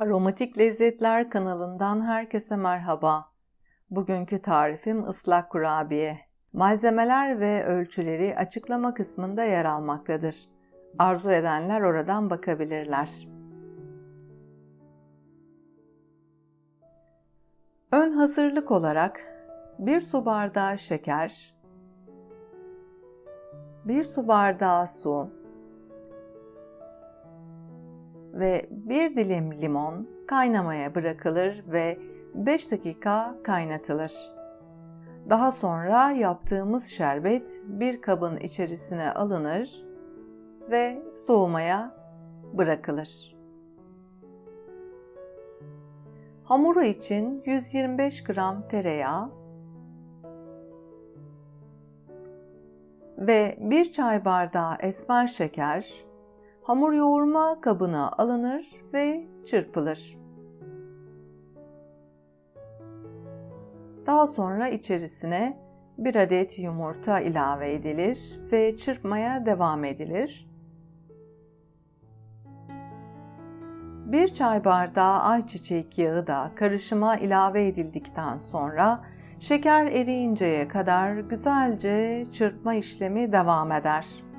Aromatik Lezzetler kanalından herkese merhaba. Bugünkü tarifim ıslak kurabiye. Malzemeler ve ölçüleri açıklama kısmında yer almaktadır. Arzu edenler oradan bakabilirler. Ön hazırlık olarak 1 su bardağı şeker, 1 su bardağı su, ve bir dilim limon kaynamaya bırakılır ve 5 dakika kaynatılır. Daha sonra yaptığımız şerbet bir kabın içerisine alınır ve soğumaya bırakılır. Hamuru için 125 gram tereyağı ve 1 çay bardağı esmer şeker hamur yoğurma kabına alınır ve çırpılır. Daha sonra içerisine bir adet yumurta ilave edilir ve çırpmaya devam edilir. Bir çay bardağı ayçiçek yağı da karışıma ilave edildikten sonra şeker eriyinceye kadar güzelce çırpma işlemi devam eder.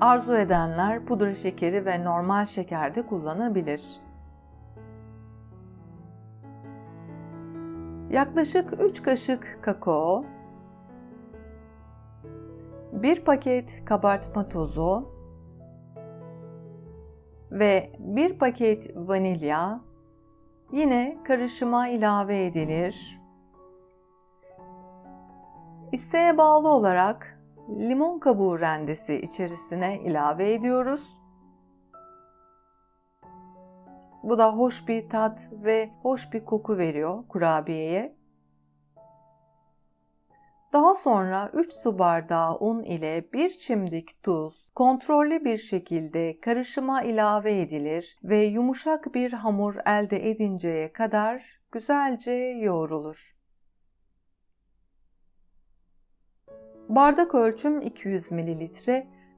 Arzu edenler pudra şekeri ve normal şeker de kullanabilir. Yaklaşık 3 kaşık kakao, 1 paket kabartma tozu ve 1 paket vanilya yine karışıma ilave edilir. İsteğe bağlı olarak limon kabuğu rendesi içerisine ilave ediyoruz. Bu da hoş bir tat ve hoş bir koku veriyor kurabiyeye. Daha sonra 3 su bardağı un ile 1 çimdik tuz kontrollü bir şekilde karışıma ilave edilir ve yumuşak bir hamur elde edinceye kadar güzelce yoğrulur. Bardak ölçüm 200 ml.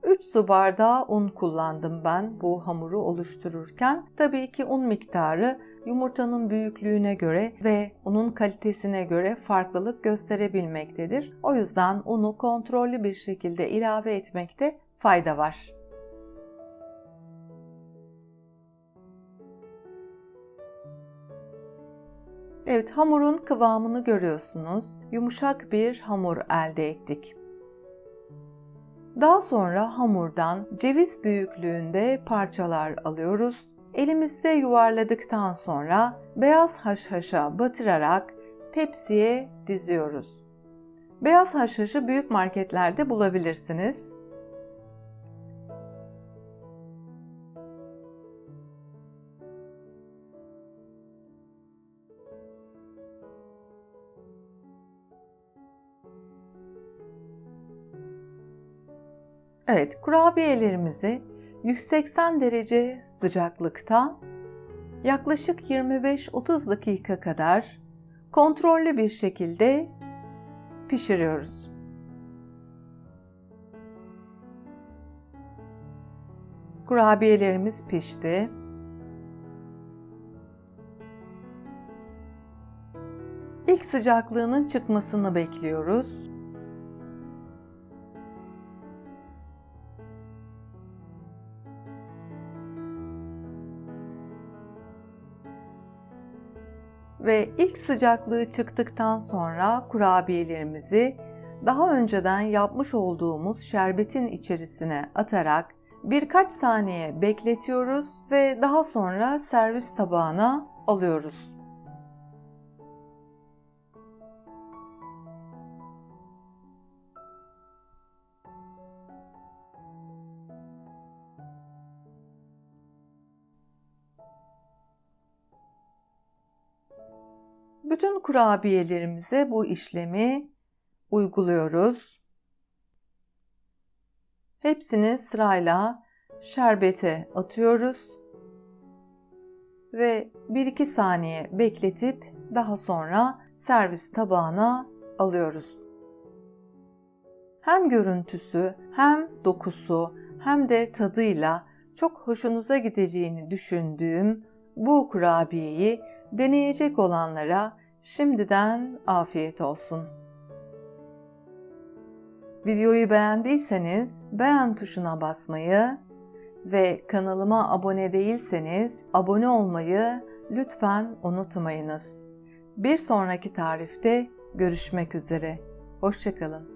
3 su bardağı un kullandım ben bu hamuru oluştururken. Tabii ki un miktarı yumurtanın büyüklüğüne göre ve unun kalitesine göre farklılık gösterebilmektedir. O yüzden unu kontrollü bir şekilde ilave etmekte fayda var. Evet hamurun kıvamını görüyorsunuz. Yumuşak bir hamur elde ettik. Daha sonra hamurdan ceviz büyüklüğünde parçalar alıyoruz. Elimizde yuvarladıktan sonra beyaz haşhaşa batırarak tepsiye diziyoruz. Beyaz haşhaşı büyük marketlerde bulabilirsiniz. Evet, kurabiyelerimizi 180 derece sıcaklıkta yaklaşık 25-30 dakika kadar kontrollü bir şekilde pişiriyoruz. Kurabiyelerimiz pişti. İlk sıcaklığının çıkmasını bekliyoruz. Ve ilk sıcaklığı çıktıktan sonra kurabiyelerimizi daha önceden yapmış olduğumuz şerbetin içerisine atarak birkaç saniye bekletiyoruz ve daha sonra servis tabağına alıyoruz. Bütün kurabiyelerimize bu işlemi uyguluyoruz. Hepsini sırayla şerbete atıyoruz ve 1-2 saniye bekletip daha sonra servis tabağına alıyoruz. Hem görüntüsü hem dokusu hem de tadıyla çok hoşunuza gideceğini düşündüğüm bu kurabiyeyi deneyecek olanlara şimdiden afiyet olsun. Videoyu beğendiyseniz beğen tuşuna basmayı ve kanalıma abone değilseniz abone olmayı lütfen unutmayınız. Bir sonraki tarifte görüşmek üzere. Hoşçakalın.